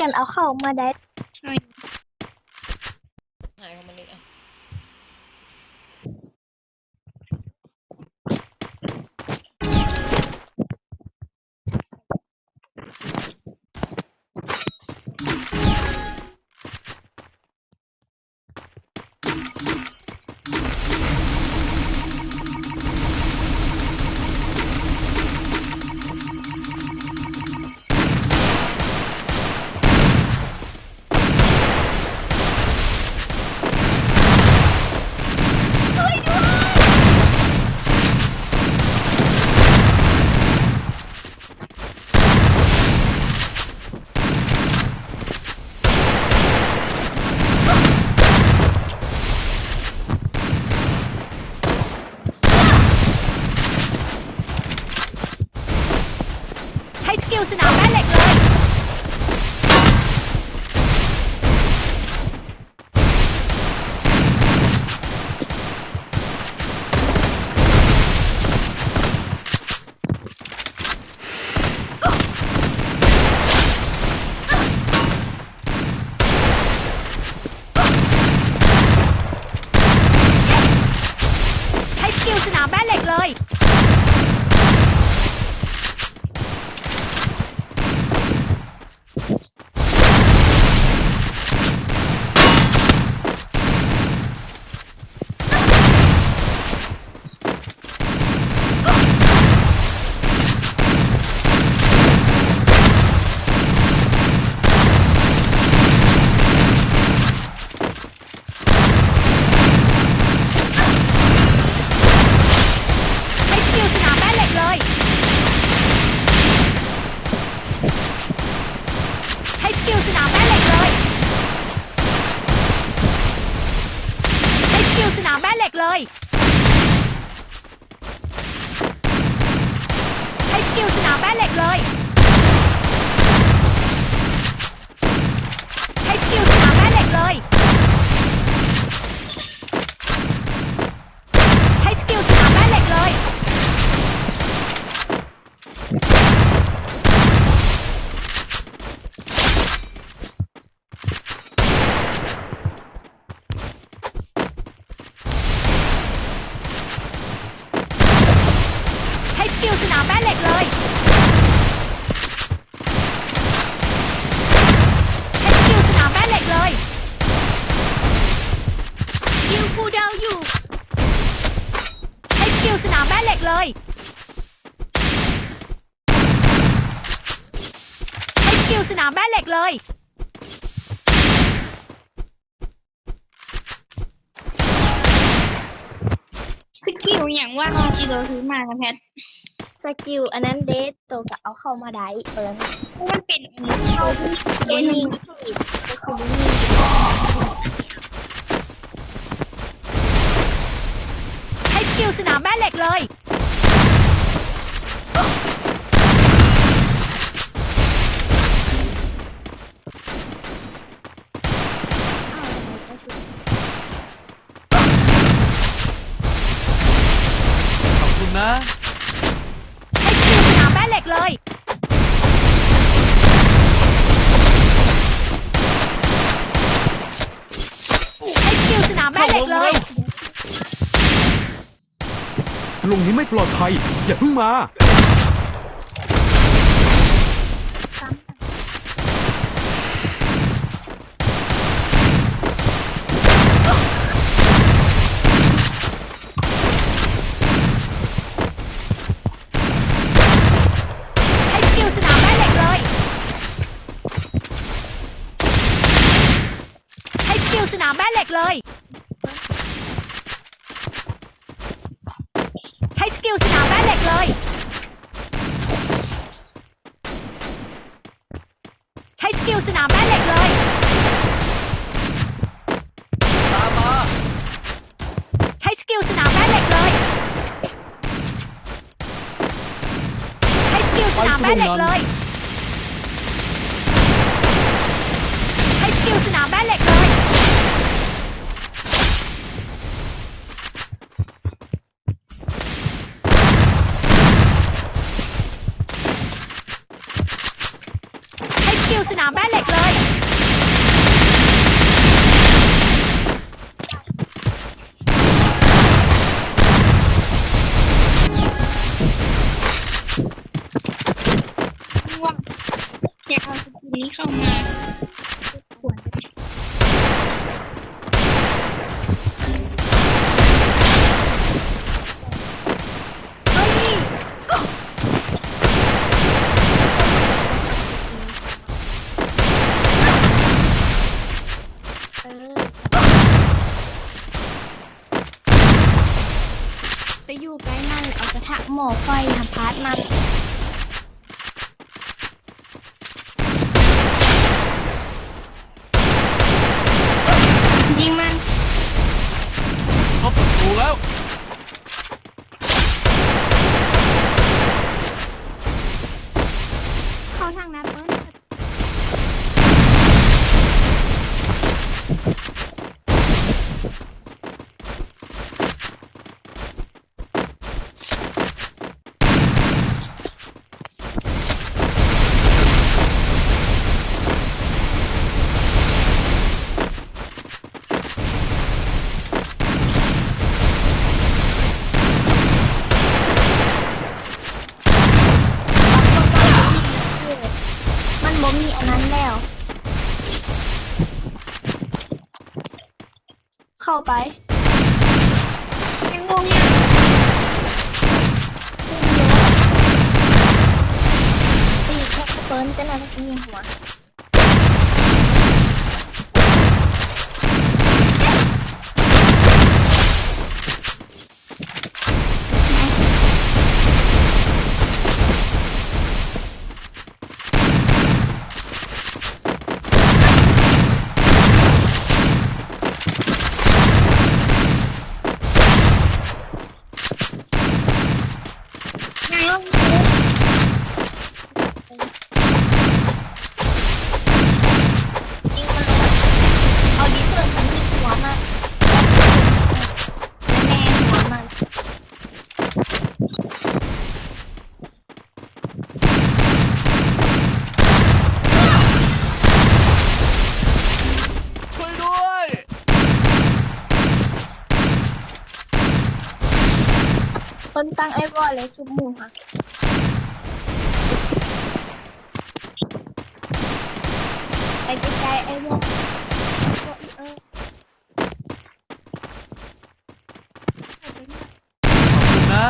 กันเอาเข้ามาได้ ใช่หายของมันเลยอะ ใช้สกิลสนามแม่เหล็กเลย ใช้ สนามแม่เหล็กเลย ใช้สกิลสนามแม่เหล็กเลย ใช้สกิลสนามแม่เหล็กเลย ใช้สกิลสนามแม่เหล็กเลย ใช้สกิลสนามแม่เหล็กเลย ใช้สกิลสนามแม่เหล็กเลย ใช้สกิลสนามแม่เหล็กเลย ใช้สกิลสนามแม่เหล็กเลย ใช้สกิลสนามแม่เหล็กเลยยิวคูลดาวน์อยู่ ใช้สกิลสนามแม่เหล็กเลย ใช้ สกิลสนามแม่เหล็กเลย สกิลอย่างว่าน้องจีโรซื้อมานะแพทสกิลอันนั้นเดทตัวก็เอาเข้ามาได้เปิดมันเป็นอันนี้เขาที่เดนิงก็คือลิงใช้สกิลสนามแม่เหล็กเลย ขอบคุณนะ ใช้สกิลสนามแม่เหล็กเลย ใช้สกิลสนามแม่เหล็กเลย ตรงนี้ไม่ปลอดภัย อย่าเพิ่งมา ใช้สกิลสนามแม่เหล็กเลย ใช้สกิลสนามแม่เหล็กเลย ใช้สกิลสนามแม่เหล็กเลย ใช้ สนามแม่เหล็กเลย ตามมาใช้สกิลสนามแม่เหล็กเลย ใช้สกิลสนามแม่เหล็กเลย ใช้สกิลสนามแม่เหล็กเลย วันนี้ เข้ามาควรเฮ้ยเออไปอยู่ใกล้มันเอากระทะหมอไฟทำพาร์ทมัน ยิงมัน เข้าประตูแล้ว เข้าทางนั้นเปิ้ล มันบ่มีอันนั้นแล้ว เข้าไปยังงงยังตีเปิ้ลจะนั่นก็มีหัว ยังลง ยิงมันเอาดีเซลมันที่หัวมันแม่หัวมัน ช่วยด้วย เปิ้ล ตั้งไอ้บอลเลยชุบหมูค่ะไปไกลๆไอ้บอลเออขอบคุณนะ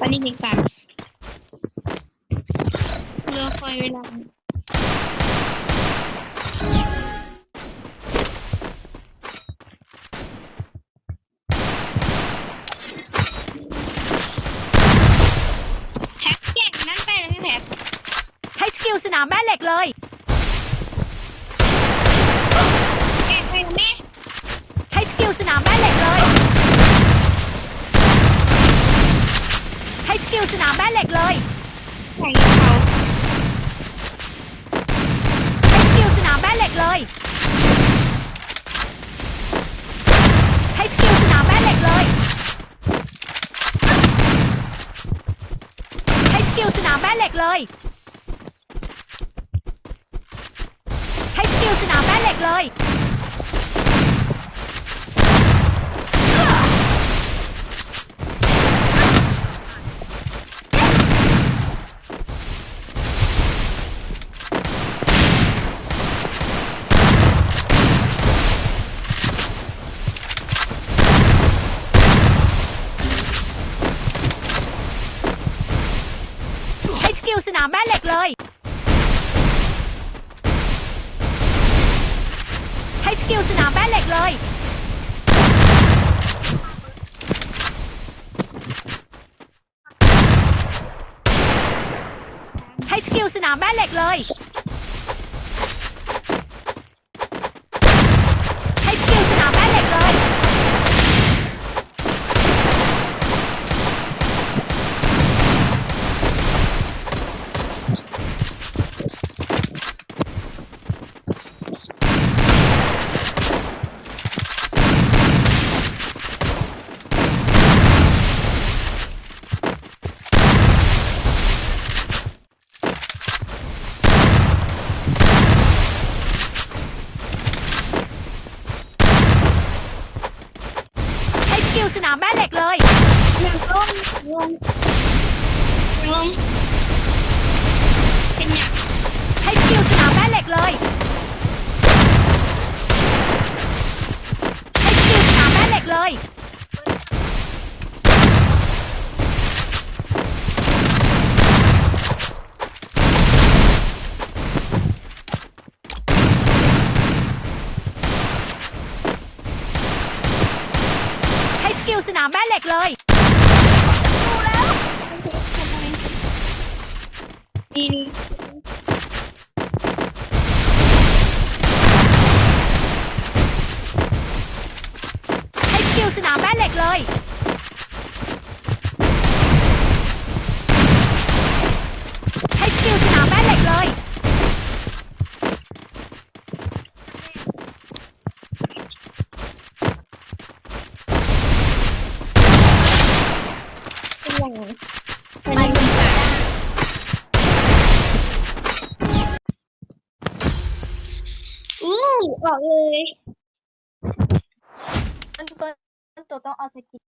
ปฏิบัติการเรื อคอยเวลาแพ็กแจกนั่นไปเลยพี่แพ็กให้สกิลสนามแม่เหล็กเลยแจกไปเลยแม่ให้สกิลสนามแม่เหล็กเลย ให้สกิลสนามแม่เหล็กเลย ใส่กระเป๋า ให้สกิลสนามแม่ เหล็กเลยให้สกิลสนามแม่เหล็กเลยให้สกิลสนามแม่เหล็กเลยให้สกิลสนามแม่เหล็กเลย ให้สกิลสนามแม่เหล็กเลย ให้สกิลสนามแม่เหล็กเลย ให้ สกิลสนามแม่เหล็กเลย ให้สกิลสนามแม่เหล็กเลย ใกิลสนามแม่เหล็กเลยอย่างลงลงลงเป็นอย่างให้สกิลสนามแม่เหล็กเลย ให้สกิลสนามแม่เหล็กเลย ให้สกิลสนามแม่เหล็กเลย ดีดี ให้สกิลสนามแม่เหล็กเลย ให้สกิลสนามแม่เหล็กเลย เป็นอย่าง ไปบนฟ้าอู้ออกเลย มันตัวมันตัวต้องเอาสกิล